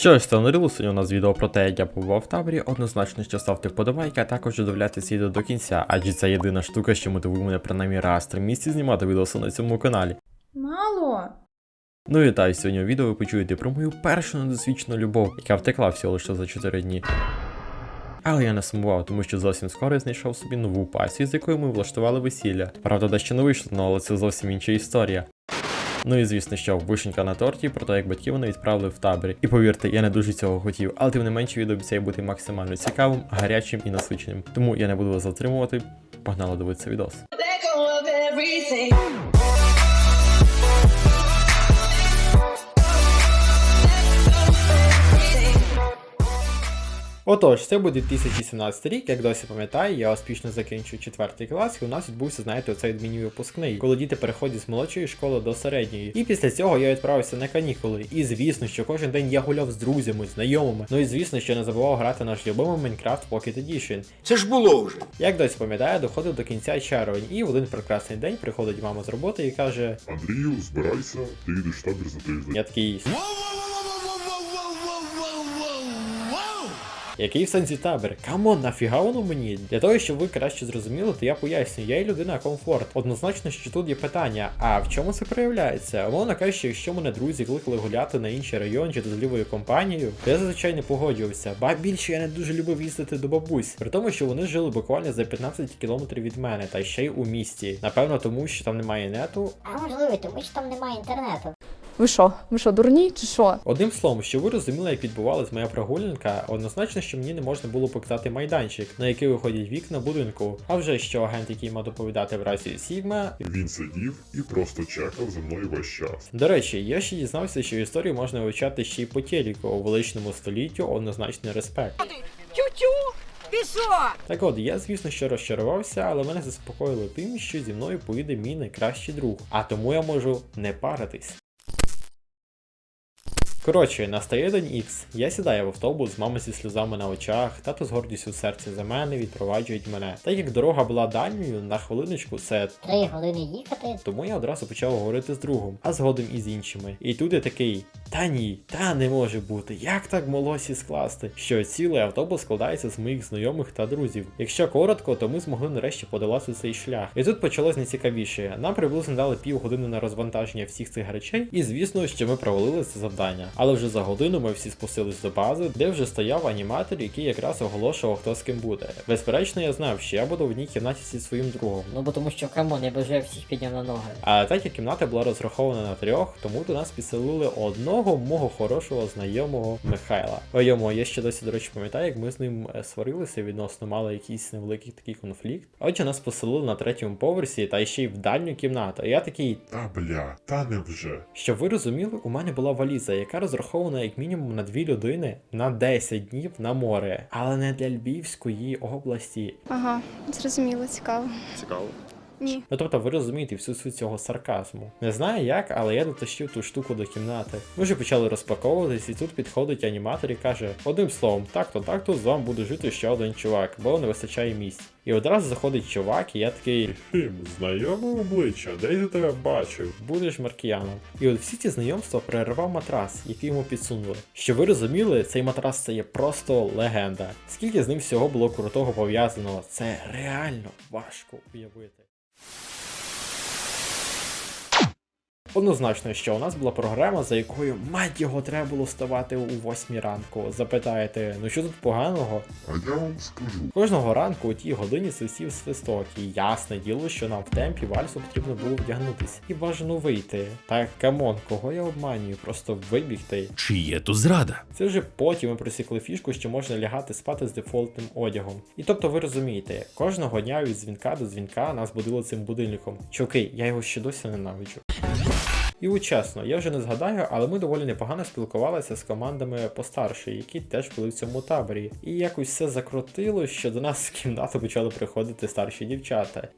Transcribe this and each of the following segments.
Що ж, сьогодні у нас відео про те, як я побував в таборі. Однозначно, що ставте вподобайки, а також додивляйтесь відео до кінця, адже це єдина штука, що мотивує мене принаймні раз три місяці знімати відео на цьому каналі. Мало. Ну вітаю, сьогодні у відео ви почуєте про мою першу недосвідчену любов, яка втекла всього лише за 4 дні. Але я не сумував, тому що зовсім скоро я знайшов собі нову пасію, з якою ми влаштували весілля. Правда, дещо не вийшло, ну, але це зовсім інша історія. Ну і звісно, що вишенька на торті про те, як батьків вони відправили в табір. І повірте, я не дуже цього хотів, але тим не менше відео обіцяє бути максимально цікавим, гарячим і насиченим. Тому я не буду вас затримувати. Погнали дивитися відос. Отож, це буде 2017 рік, як досі пам'ятаю, я успішно закінчив 4 клас, і у нас відбувся, знаєте, оцей міні-випускний, коли діти переходять з молодшої школи до середньої. І після цього я відправився на канікули. І звісно, що кожен день я гуляв з друзями, знайомими. Ну і звісно, що не забував грати наш любимий Minecraft Pocket Edition. Це ж було вже. Як досі пам'ятаю, доходив до кінця червень, і в один прекрасний день приходить мама з роботи і каже: Андрію, збирайся, ти їдеш в табір за тиждень. Я такий. Який в сенсі табір? Камон, нафіга воно мені? Для того, щоб ви краще зрозуміли, то я поясню, я і людина комфорт. Однозначно, що тут є питання, а в чому це проявляється? Умовно кажучи, якщо мене друзі кликали гуляти на інший район чи з лівою компанією, то я зазвичай не погоджувався. Ба більше я не дуже любив їздити до бабусь, при тому, що вони жили буквально за 15 кілометрів від мене, та ще й у місті. Напевно, тому що там немає нету, А можливо, тому що там немає інтернету. Ви що? Ви що, дурні чи що? Одним словом, що ви розуміли, як відбувалась моя прогулянка, однозначно, що мені не можна було показати майданчик, на який виходять вікна будинку. А вже що агент, який мав доповідати в разі Сігма. Він сидів і просто чекав за мною весь час. До речі, я ще дізнався, що історію можна вивчати ще й по телеку у величному століттю однозначний респект. Тю-тю! Що? Так от, я звісно що розчарувався, але мене заспокоїло тим, що зі мною поїде мій найкращий друг, а тому я можу не паритись. Коротше, настає день Ікс. Я сідаю в автобус з мамою зі сльозами на очах, тато з гордістю в серці за мене відпроваджують мене. Так як дорога була дальньою, на хвилиночку це Три години їхати. тому я одразу почав говорити з другом, а згодом і з іншими. І тут я такий: та ні, та не може бути, як так молосі скласти? Що цілий автобус складається з моїх знайомих та друзів. Якщо коротко, то ми змогли нарешті подолати цей шлях. І тут почалось найцікавіше. Нам приблизно дали півгодини на розвантаження всіх цих речей, і звісно, що ми провалили це завдання. Але вже за годину ми всі спустились до бази, де вже стояв аніматор, який якраз оголошував, хто з ким буде. Безперечно, я знав, що я буду в одній кімнаті зі своїм другом. Ну бо тому що камон, я би вже всіх підняв на ноги. А так як кімната була розрахована на трьох, тому до нас підселили одного мого хорошого знайомого Михайла. О йому, я ще досі, до речі, пам'ятаю, як ми з ним е, сварилися відносно, мали якийсь невеликий такий конфлікт. Отже, нас поселили на третьому поверсі та ще й в дальню кімнату. І я такий, Та бля, та не вже. щоб ви розуміли, у мене була валіза, яка розрахована як мінімум на дві людини на 10 днів на море, але не для Львівської області. Ага, зрозуміло, цікаво. Цікаво. Ні. Ну тобто ви розумієте всю суть цього сарказму. Не знаю як, але я дотащив ту штуку до кімнати. Ми вже почали розпаковуватись, і тут підходить аніматор і каже: одним словом, так-то, так-то з вами буде жити ще один чувак, бо не вистачає місць. І одразу заходить чувак, і я такий. Хм, знайоме обличчя, де я тебе бачив? Будеш маркіяном. І от всі ці знайомства перервав матрас, який йому підсунули. Щоб ви розуміли, цей матрас це є просто легенда. Скільки з ним всього було крутого пов'язаного, це реально важко уявити. you Однозначно, що у нас була програма, за якою мать його треба було вставати у 8 ранку. Запитаєте, ну що тут поганого? А я вам скажу. Кожного ранку у тій годині свистів свисток, і ясне діло, що нам в темпі вальсу потрібно було вдягнутись. І бажано вийти. Так, камон, кого я обманюю, просто вибігти. Чи є тут зрада? Це вже потім ми просікли фішку, що можна лягати спати з дефолтним одягом. І тобто ви розумієте, кожного дня від дзвінка до дзвінка нас будили цим будильником. Чуваки, я його ще досі ненавиджу. І от я вже не згадаю, але ми доволі непогано спілкувалися з командами постарше, які теж були в цьому таборі. І якось все закрутило, що до нас з кімнату почали приходити старші дівчата.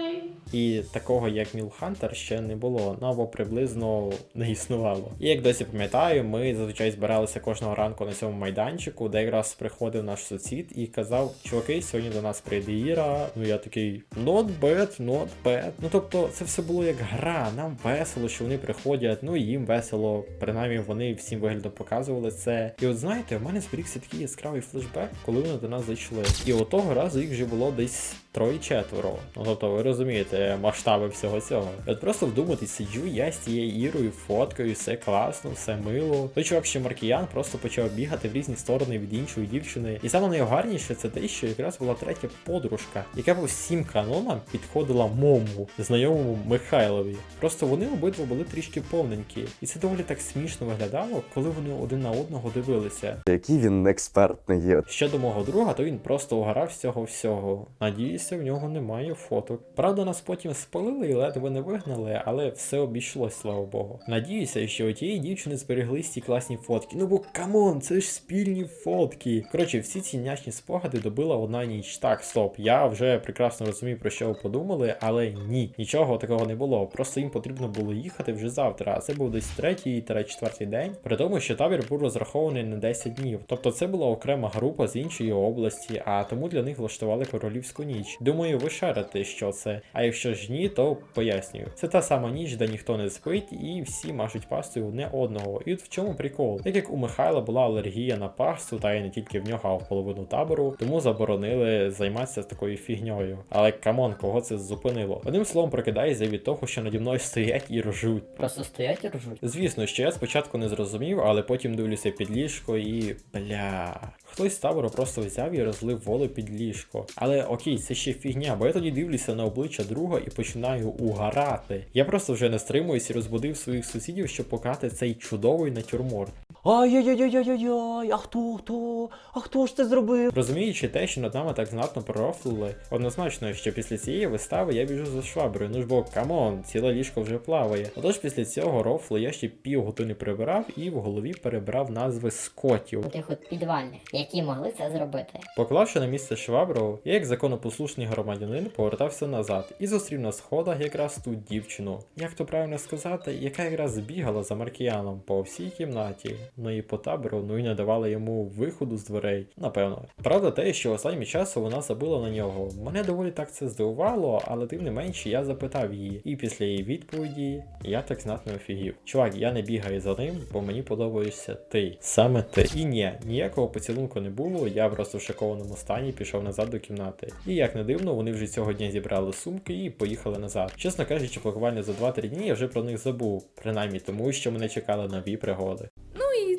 Йой! І такого як Міл Хантер ще не було, ну або приблизно не існувало. І як досі пам'ятаю, ми зазвичай збиралися кожного ранку на цьому майданчику, де якраз приходив наш сусід і казав: чуваки, сьогодні до нас прийде Іра. Ну я такий not bad, not bad. Ну тобто, це все було як гра. Нам весело, що вони приходять. Ну і їм весело. Принаймні вони всім виглядом показували це. І от знаєте, в мене зберігся такий яскравий флешбек, коли вони до нас зайшли. І от того разу їх вже було десь троє-четверо. Ну тобто, ви розумієте, масштаби всього цього. От просто вдуматись, сиджу я з цією ірою, фоткою, все класно, все мило. Той чувак ще Маркіян просто почав бігати в різні сторони від іншої дівчини. І саме найгарніше це те, що якраз була третя подружка, яка по всім канонам підходила мому, знайомому Михайлові. Просто вони обидва були трішки повненькі. І це доволі так смішно виглядало, коли вони один на одного дивилися. Який він експертний є. Щодо мого друга, то він просто угорав з цього всього. Надіюся, в нього немає фоток. Правда, нас потім спалили і ледве не вигнали, але все обійшлось, слава Богу. Надіюся, що у тієї дівчини збереглись ці класні фотки. Ну бо камон, це ж спільні фотки. Коротше, всі ці нячні спогади добила одна ніч. Так, стоп, я вже прекрасно розумію, про що ви подумали, але ні, нічого такого не було. Просто їм потрібно було їхати вже завтра. А це був десь третій та четвертий день. При тому, що табір був розрахований на 10 днів. Тобто це була окрема група з іншої області, а тому для них влаштували королівську ніч. Думаю, ви шарите, що це. А якщо ж ні, то пояснюю. Це та сама ніч, де ніхто не спить, і всі мажуть пастою одне одного. І от в чому прикол? Так як у Михайла була алергія на пасту, та й не тільки в нього, а в половину табору, тому заборонили займатися такою фігньою. Але камон, кого це зупинило? Одним словом, прокидається від того, що наді мною стоять і ржуть. Просто стоять і ржуть. Звісно, що я спочатку не зрозумів, але потім дивлюся під ліжко і. бля. Хтось з табору просто взяв і розлив воду під ліжко. Але окей, це ще фігня, бо я тоді дивлюся на обличчя друга і починаю угарати. Я просто вже не стримуюсь і розбудив своїх сусідів, щоб покати цей чудовий натюрморт. Ай-яй-яй-яй-яй, а хто хто? А хто ж це зробив? Розуміючи те, що над нами так знатно пророфлили, однозначно, що після цієї вистави я біжу за шваброю. Ну ж бо камон, ціле ліжко вже плаває. Отож після цього рофлу я ще півгодини прибирав і в голові перебрав назви скотів. Тих от підвальних, які могли це зробити. Поклавши на місце швабру, я як законопослушний громадянин повертався назад і зустрів на сходах якраз ту дівчину. Як то правильно сказати, яка якраз бігала за Маркіяном по всій кімнаті, ну і по табору, ну і не давала йому виходу з дверей, напевно. Правда, те, що останнім часом вона забила на нього. Мене доволі так це здивувало, але тим не менше я запитав її. І після її відповіді я так знатно офігів. Чувак, я не бігаю за ним, бо мені подобаєшся ти. Саме ти. І ні, ніякого поцілунку не було, я просто в шокованому стані пішов назад до кімнати. І як не дивно, вони вже цього дня зібрали сумки і поїхали назад. Чесно кажучи, буквально за 2-3 дні я вже про них забув, принаймні тому, що мене чекали нові пригоди.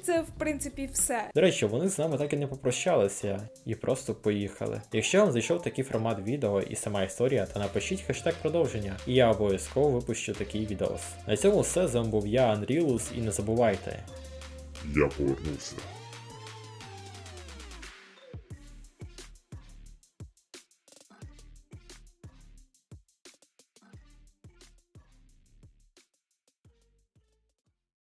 Це в принципі все. До речі, вони з нами так і не попрощалися і просто поїхали. Якщо вам зайшов такий формат відео і сама історія, то напишіть хештег продовження, і я обов'язково випущу такий відос. На цьому все з вами був я, Анрілус, і не забувайте. Я повернувся.